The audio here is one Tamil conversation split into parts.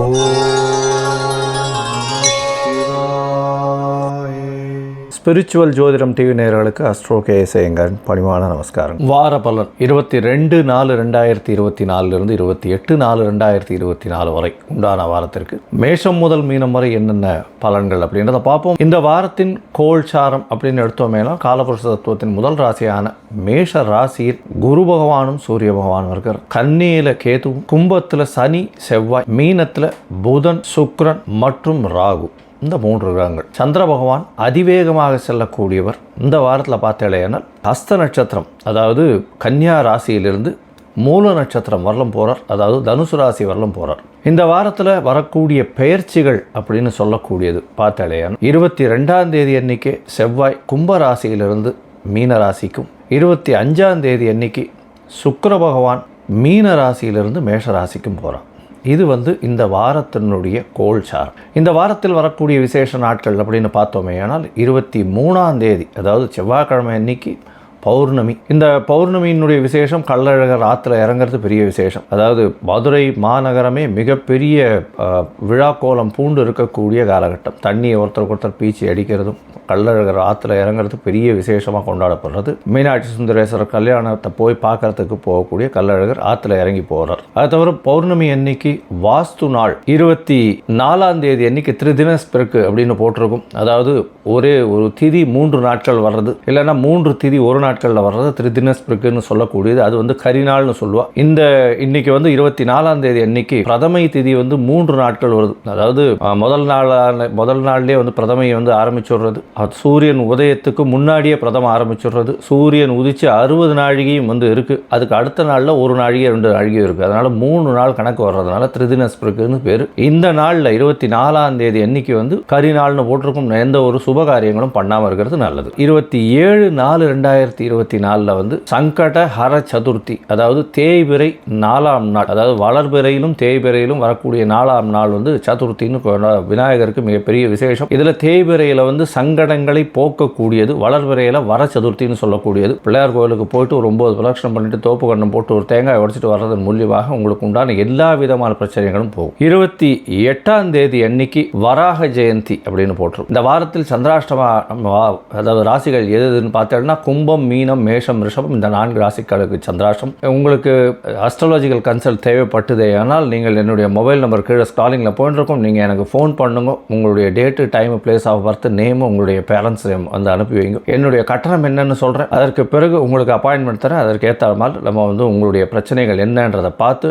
Oh. ஸ்பிரிச்சுவல் ஜோதிடம் டிவி நேர்களுக்கு அஸ்ட்ரோ கேஎஸ்ஐயங்கன் பணிவான நமஸ்காரம். வார பலன் இருபத்தி ரெண்டு நாலு ரெண்டாயிரத்தி இருபத்தி நாலுலேருந்து இருபத்தி எட்டு நாலு ரெண்டாயிரத்தி இருபத்தி நாலு வரை உண்டான வாரத்திற்கு மேஷம் முதல் மீனம் வரை என்னென்ன பலன்கள் அப்படின்றத பார்ப்போம். இந்த வாரத்தின் கோல்சாரம் அப்படின்னு எடுத்தோமேனா காலபுருஷ தத்துவத்தின் முதல் ராசியான மேஷ ராசியில் குரு பகவானும் சூரிய பகவானும் இருக்கிறார். கன்னியில கேதுவும் கும்பத்தில் சனி செவ்வாய் மீனத்தில் புதன் சுக்ரன் மற்றும் ராகு. இந்த மூன்று கிரகங்கள். சந்திர பகவான் அதிவேகமாக செல்லக்கூடியவர். இந்த வாரத்தில் பார்த்தேனால் ஹஸ்த நட்சத்திரம் அதாவது கன்னியா ராசியிலிருந்து மூல நட்சத்திரம் வரலும் போகிறார் அதாவது தனுசு ராசி வரலும் போகிறார் இந்த வாரத்தில் வரக்கூடிய பெயர்ச்சிகள் அப்படின்னு சொல்லக்கூடியது பார்த்தாலேயான இருபத்தி ரெண்டாம் தேதி அன்னைக்கு செவ்வாய் கும்ப ராசியிலிருந்து மீன ராசிக்கும் இருபத்தி அஞ்சாம் தேதி அன்னைக்கு சுக்கர பகவான் மீன ராசியிலிருந்து மேஷ ராசிக்கும் போகிறான் இது வந்து இந்த வாரத்தினுடைய கோல் சார். இந்த வாரத்தில் வரக்கூடிய விசேஷ நாட்கள் அப்படின்னு பார்த்தோமே ஆனால் இருபத்தி மூணாம் தேதி அதாவது செவ்வாய்க்கிழமை அன்னைக்கு பௌர்ணமி. இந்த பௌர்ணமியினுடைய விசேஷம் கள்ளழகர் ஆற்றுல இறங்குறது பெரிய விசேஷம். அதாவது மதுரை மாநகரமே மிகப்பெரிய விழா கோலம் பூண்டு இருக்கக்கூடிய காலகட்டம். தண்ணியை ஒருத்தருக்கு ஒருத்தர் பீச்சி அடிக்கிறதும் கள்ளழகர் ஆற்றுல இறங்குறது பெரிய விசேஷமாக கொண்டாடப்படுறது. மீனாட்சி சுந்தரேஸ்வரர் கல்யாணத்தை போய் பார்க்கறதுக்கு போகக்கூடிய கள்ளழகர் ஆற்றுல இறங்கி போகிறார் அது தவிர பௌர்ணமி அன்னைக்கு வாஸ்து நாள் இருபத்தி நாலாம் தேதி அன்னைக்கு திரிதினஸ்பிறகு அப்படின்னு போட்டிருக்கும். அதாவது ஒரே ஒரு திதி மூன்று நாட்கள் வர்றது. இல்லைன்னா மூன்று திதி ஒரு நாள் நாட்களில் வர்றது திரிதினஸ்பிறகுன்னு சொல்லக்கூடியது. அது வந்து கரிநாள்னு சொல்லுவா. இந்த இன்னைக்கு வந்து இருபத்தி நாலாம் தேதி அன்னைக்கு பிரதமை திதி வந்து மூன்று நாட்கள் வருது. அதாவது முதல் நாளான முதல் நாள்லேயே வந்து பிரதமையை வந்து ஆரம்பிச்சுடுறது. அது சூரியன் உதயத்துக்கு முன்னாடியே பிரதம ஆரம்பிச்சுடுறது. சூரியன் உதிச்சு அறுபது நாழிகையும் வந்து இருக்குது அதுக்கு அடுத்த நாளில் ஒரு நாழிகை ரெண்டு நாழிகை இருக்குது அதனால் மூணு நாள் கணக்கு வர்றதுனால திரிதினஸ்பிறகுன்னு பேர். இந்த நாளில் இருபத்தி நாலாம் தேதி அன்னைக்கு வந்து கரிநாள்னு போட்டிருக்கும். எந்த ஒரு சுப காரியங்களும் பண்ணாமல் இருக்கிறது நல்லது. இருபத்தி ஏழு நாலு ரெண்டாயிரத்தி இருபத்தி நாலில் வந்து சங்கட ஹர சதுர்த்தி அதாவது தேய்பிறை நாலாம் நாள் அதாவது வளர்பிறையிலும் தேய்பிறையிலும் வரக்கூடிய நாலாம் நாள் வந்து சதுர்த்தின்னு விநாயகருக்கு மிகப்பெரிய விசேஷம். இதில் தேய்பிறையில் வந்து சங்கடங்களை போக்கக்கூடியது வளர்பிறையில் வர சதுர்த்தின்னு சொல்லக்கூடியது. பிள்ளையார் கோயிலுக்கு போயிட்டு ஒரு ஒம்பது பிரதட்சணம் பண்ணிட்டு தோப்பு கண்ணம் போட்டு ஒரு தேங்காய் உடைச்சிட்டு வர்றதன் மூலியமாக உங்களுக்கு உண்டான எல்லா விதமான பிரச்சனைகளும் போகும். இருபத்தி எட்டாம் தேதி அன்னைக்கு வராக ஜெயந்தி அப்படின்னு போட்டுரும் இந்த வாரத்தில் சந்திராஷ்டமா அதாவது ராசிகள் எது எதுன்னு பார்த்தோம்னா கும்பம் மீனம் மேஷம் ரிஷபம் இந்த நான்கு ராசிகளுக்கு சந்திராஷ்டம். உங்களுக்கு அஸ்ட்ராலஜிக்கல் கன்சல்ட் தேவைப்பட்டதே ஆனால் நீங்கள் என்னுடைய மொபைல் நம்பர் கீழே ஸ்காலிங்கில் போயிட்டுருக்கோம் நீங்கள் எனக்கு ஃபோன் பண்ணுங்க. உங்களுடைய date time place of birth name உங்களுடைய பேரண்ட்ஸ் நேம் வந்து அனுப்பி வைங்க. என்னுடைய கட்டணம் என்னன்னு சொல்கிறேன் அதற்கு பிறகு உங்களுக்கு அப்பாயின்மெண்ட் தரேன். அதற்கு ஏற்ற மாதிரி நம்ம வந்து உங்களுடைய பிரச்சனைகள் என்னன்றதை பார்த்து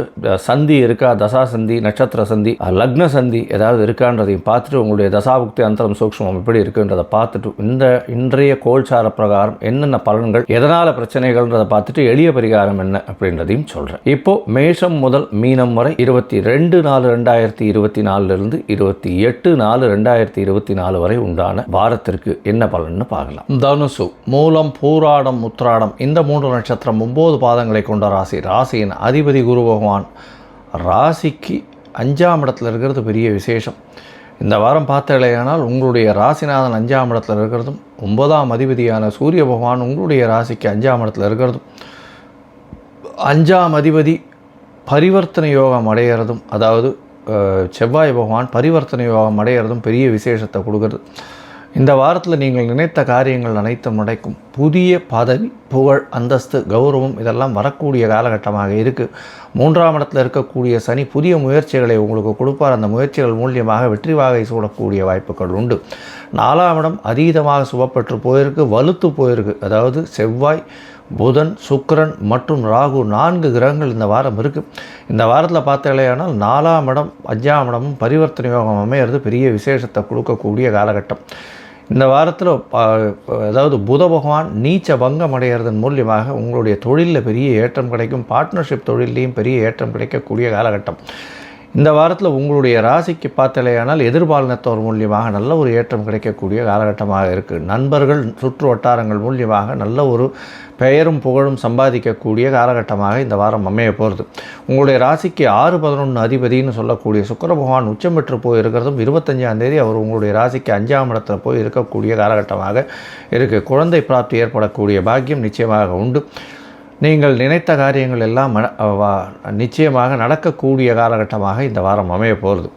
சந்தி இருக்கா தசா சந்தி நட்சத்திர சந்தி லக்ன சந்தி ஏதாவது இருக்கான்றதையும் பார்த்துட்டு உங்களுடைய தசாபுக்தி அந்தரம் சூக்ஷ்மம் எப்படி இருக்குன்றதை பார்த்துட்டு இந்த இன்றைய கோல்சார பிரகாரம் என்னென்ன பலன்கள் எதனால் பிரச்சனைகள்ன்றதை பார்த்துட்டு எளிய பரிகாரம் என்ன அப்படின்றதையும் சொல்கிறேன் இப்போ மேஷம் முதல் மீனம் வரை இருபத்தி ரெண்டு நாலு ரெண்டாயிரத்தி இருபத்தி நாலுலேருந்து இருபத்தி எட்டு நாலு ரெண்டாயிரத்தி இருபத்தி நாலு வரை உண்டான வாரத்திற்கு என்ன பலன்னு பார்க்கலாம். தனுசு மூலம் பூராடம் உத்ராடம் இந்த மூன்று நட்சத்திரம் ஒன்பது பாதங்களை கொண்ட ராசி. ராசியின் அதிபதி குரு பகவான் ராசிக்கு அஞ்சாம் இடத்துல இருக்கிறது பெரிய விசேஷம். இந்த வாரம் பார்த்தாலேயானால் உங்களுடைய ராசிநாதன் அஞ்சாம் இடத்துல இருக்கிறதும் ஒன்பதாம் அதிபதியான சூரிய பகவான் உங்களுடைய ராசிக்கு அஞ்சாம் இடத்துல இருக்கிறதும் அஞ்சாம் அதிபதி பரிவர்த்தனை யோகம் அடைகிறதும் அதாவது செவ்வாய் பகவான் பரிவர்த்தனை யோகம் அடைகிறதும் பெரிய விசேஷத்தை கொடுக்குறது. இந்த வாரத்தில் நீங்கள் நினைத்த காரியங்கள் அனைத்தும் நடக்கும் புதிய பதவி புகழ் அந்தஸ்து கௌரவம் இதெல்லாம் வரக்கூடிய காலகட்டமாக இருக்குது மூன்றாம் இடத்தில் இருக்கக்கூடிய சனி புதிய முயற்சிகளை உங்களுக்கு கொடுப்பார். அந்த முயற்சிகள் மூலியமாக வெற்றி வாகை சூடக்கூடிய வாய்ப்புகள் உண்டு. நாலாம் இடம் அதீதமாக சுபப்பெற்று போயிருக்கு வலுத்து போயிருக்கு. அதாவது செவ்வாய் புதன் சுக்கரன் மற்றும் ராகு நான்கு கிரகங்கள் இந்த வாரம் இருக்குது இந்த வாரத்தில் பார்த்தீங்களேனால் நாலாம் இடம் அஞ்சாம் இடமும் பரிவர்த்தனை யோகம் அமையிறது பெரிய விசேஷத்தை கொடுக்கக்கூடிய காலகட்டம். இந்த வாரத்தில் அதாவது புத பகவான் நீச்ச பங்கம் அடைகிறதன் மூலியமாக உங்களுடைய தொழிலில் பெரிய ஏற்றம் கிடைக்கும். பார்ட்னர்ஷிப் தொழிலையும் பெரிய ஏற்றம் கிடைக்கக்கூடிய காலகட்டம். இந்த வாரத்தில் உங்களுடைய ராசிக்கு பார்த்தலையானால் எதிர்பாலினத்தோர் மூலியமாக நல்ல ஒரு ஏற்றம் கிடைக்கக்கூடிய காலகட்டமாக இருக்குது நண்பர்கள் சுற்று வட்டாரங்கள் மூலியமாக நல்ல ஒரு பெயரும் புகழும் சம்பாதிக்கக்கூடிய காலகட்டமாக இந்த வாரம் அமைய போகிறது உங்களுடைய ராசிக்கு ஆறு பதினொன்று அதிபதினு சொல்லக்கூடிய சுக்கர பகவான் உச்சம் பெற்று போய் இருக்கிறதும் இருபத்தஞ்சாம் தேதி அவர் உங்களுடைய ராசிக்கு அஞ்சாம் இடத்துல போய் இருக்கக்கூடிய காலகட்டமாக இருக்குது குழந்தை பிராப்தி ஏற்படக்கூடிய பாக்கியம் நிச்சயமாக உண்டு. நீங்கள் நினைத்த காரியங்கள் எல்லாம் வா- நிச்சயமாக நடக்கக்கூடிய காலகட்டமாக இந்த வாரம் அமைய போகிறது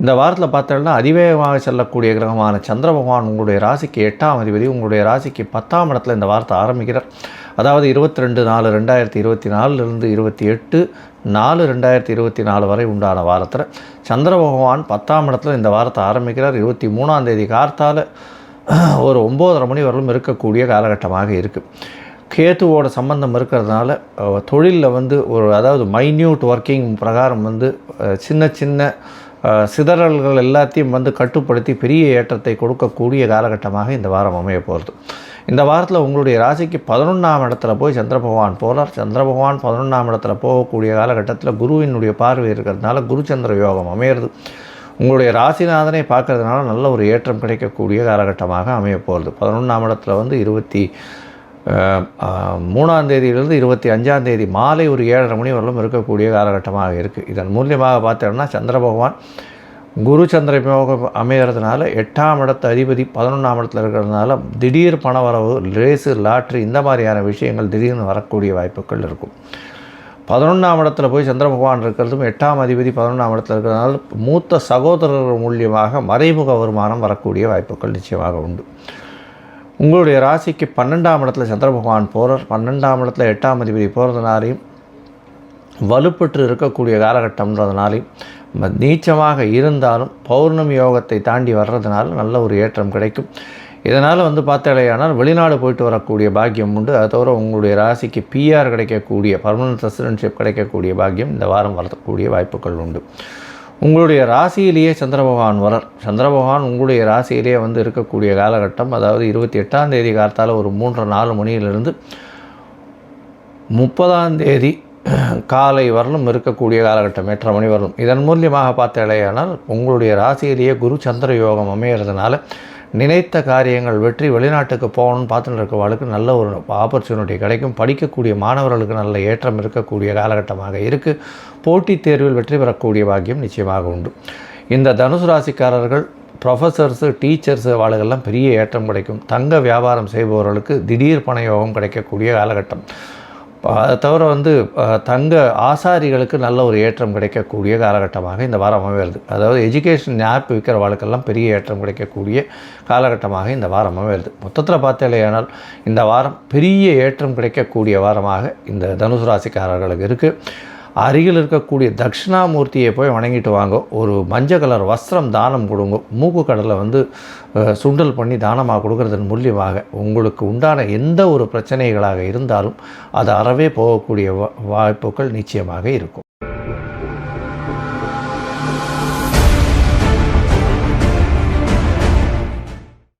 இந்த வாரத்தில் பார்த்தோம்னா அதிவேகமாக செல்லக்கூடிய கிரகமான சந்திர பகவான் உங்களுடைய ராசிக்கு எட்டாம் அதிபதி உங்களுடைய ராசிக்கு பத்தாம் இடத்துல இந்த வாரத்தை ஆரம்பிக்கிறார். அதாவது இருபத்தி ரெண்டு நாலு ரெண்டாயிரத்தி இருபத்தி நாலுலேருந்து இருபத்தி எட்டு நாலு ரெண்டாயிரத்தி இருபத்தி நாலு வரை உண்டான வாரத்தில் சந்திர பகவான் பத்தாம் இடத்துல இந்த வாரத்தை ஆரம்பிக்கிறார். இருபத்தி மூணாம் தேதி கார்த்தால் ஒரு ஒம்போதரை மணி வரலும் இருக்கக்கூடிய காலகட்டமாக இருக்குது கேத்துவோட சம்பந்தம் இருக்கிறதுனால தொழிலில் வந்து ஒரு அதாவது மைன்யூட் ஒர்க்கிங் பிரகாரம் வந்து சின்ன சின்ன சிதறல்கள் எல்லாத்தையும் வந்து கட்டுப்படுத்தி பெரிய ஏற்றத்தை கொடுக்கக்கூடிய காலகட்டமாக இந்த வாரம் அமைய போகிறது இந்த வாரத்தில் உங்களுடைய ராசிக்கு பதினொன்றாம் இடத்துல போய் சந்திர பகவான் போகிறார் சந்திர பகவான் பதினொன்றாம் இடத்துல போகக்கூடிய காலகட்டத்தில் குருவினுடைய பார்வை இருக்கிறதுனால குரு சந்திர யோகம் அமையிறது. உங்களுடைய ராசிநாதனை பார்க்கறதுனால நல்ல ஒரு ஏற்றம் கிடைக்கக்கூடிய காலகட்டமாக அமைய போகிறது பதினொன்றாம் இடத்துல வந்து இருபத்தி மூணாம் தேதியிலிருந்து இருபத்தி அஞ்சாம் தேதி மாலை ஒரு ஏழரை மணி வரலும் இருக்கக்கூடிய காலகட்டமாக இருக்குது இதன் மூலியமாக பார்த்தோம்னா சந்திர பகவான் குரு சந்திர யோகம் அமைகிறதுனால எட்டாம் இடத்து அதிபதி பதினொன்றாம் இடத்துல இருக்கிறதுனால திடீர் பணவரவு ரேஸு லாட்ரி இந்த மாதிரியான விஷயங்கள் திடீர்னு வரக்கூடிய வாய்ப்புகள் இருக்கும். பதினொன்றாம் இடத்துல போய் சந்திர பகவான் இருக்கிறதும் எட்டாம் அதிபதி பதினொன்றாம் இடத்துல இருக்கிறதுனால மூத்த சகோதரர் மூலியமாக மறைமுக வருமானம் வரக்கூடிய வாய்ப்புகள் நிச்சயமாக உண்டு. உங்களுடைய ராசிக்கு பன்னெண்டாம் இடத்துல சந்திர பகவான் போகிறார் பன்னெண்டாம் இடத்துல எட்டாம் அதிபதி போகிறதுனாலையும் வலுப்பெற்று இருக்கக்கூடிய காலகட்டம்ன்றதுனாலையும் நீச்சமாக இருந்தாலும் பௌர்ணமி யோகத்தை தாண்டி வர்றதுனால நல்ல ஒரு ஏற்றம் கிடைக்கும். இதனால் வந்து பார்த்தாலேயானால் வெளிநாடு போயிட்டு வரக்கூடிய பாக்கியம் உண்டு. அதை தவிர உங்களுடைய ராசிக்கு பிஆர் கிடைக்கக்கூடிய பர்மனன்ட் ரெசிடென்ஷிப் கிடைக்கக்கூடிய பாக்கியம் இந்த வாரம் வரக்கூடிய வாய்ப்புகள் உண்டு. உங்களுடைய ராசியிலேயே சந்திர பகவான் வரார் சந்திர பகவான் உங்களுடைய ராசியிலேயே வந்து இருக்கக்கூடிய காலகட்டம் அதாவது இருபத்தி எட்டாம் தேதி காலத்தால் ஒரு மூன்று நாலு மணியிலிருந்து முப்பதாம் தேதி காலை வரலும் இருக்கக்கூடிய காலகட்டம் எட்டரை மணி வரலும். இதன் மூலியமாக பார்த்தாலேயானால் உங்களுடைய ராசியிலேயே குரு சந்திர யோகம் அமையிறதுனால நினைத்த காரியங்கள் வெற்றி வெளிநாட்டுக்கு போகணும்னு பார்த்துட்டு இருக்கவாளுக்கு நல்ல ஒரு ஆப்பர்ச்சுனிட்டி கிடைக்கும். படிக்கக்கூடிய மாணவர்களுக்கு நல்ல ஏற்றம் இருக்கக்கூடிய காலகட்டமாக இருக்குது போட்டித் தேர்வில் வெற்றி பெறக்கூடிய பாக்கியம் நிச்சயமாக உண்டு. இந்த தனுசு ராசிக்காரர்கள் ப்ரொஃபஸர்ஸு டீச்சர்ஸு வாழ்கெல்லாம் பெரிய ஏற்றம் கிடைக்கும். தங்க வியாபாரம் செய்பவர்களுக்கு திடீர் பண யோகம் கிடைக்கக்கூடிய காலகட்டம். அதை தவிர வந்து தங்க ஆசாரிகளுக்கு நல்ல ஒரு ஏற்றம் கிடைக்கக்கூடிய காலகட்டமாக இந்த வாரம் அமைகிறது. அதாவது எஜுகேஷன் ஆப் விற்கிற வாழ்க்கெல்லாம் பெரிய ஏற்றம் கிடைக்கக்கூடிய காலகட்டமாக இந்த வாரம் அமைகிறது. மொத்தத்தில் பார்த்தேலையானால் இந்த வாரம் பெரிய ஏற்றம் கிடைக்கக்கூடிய வாரமாக இந்த தனுசு ராசிக்காரர்களுக்கு இருக்குது அருகில் இருக்கக்கூடிய தட்சிணாமூர்த்தியை போய் வணங்கிட்டு வாங்க. ஒரு மஞ்சள் கலர் வஸ்திரம் தானம் கொடுங்க. மூக்கு கடலை வந்து சுண்டல் பண்ணி தானமாக கொடுக்கறதன் மூலியமாக உங்களுக்கு உண்டான எந்த ஒரு பிரச்சனைகளாக இருந்தாலும் அது அறவே போகக்கூடிய வா- வாய்ப்புகள் நிச்சயமாக இருக்கும்.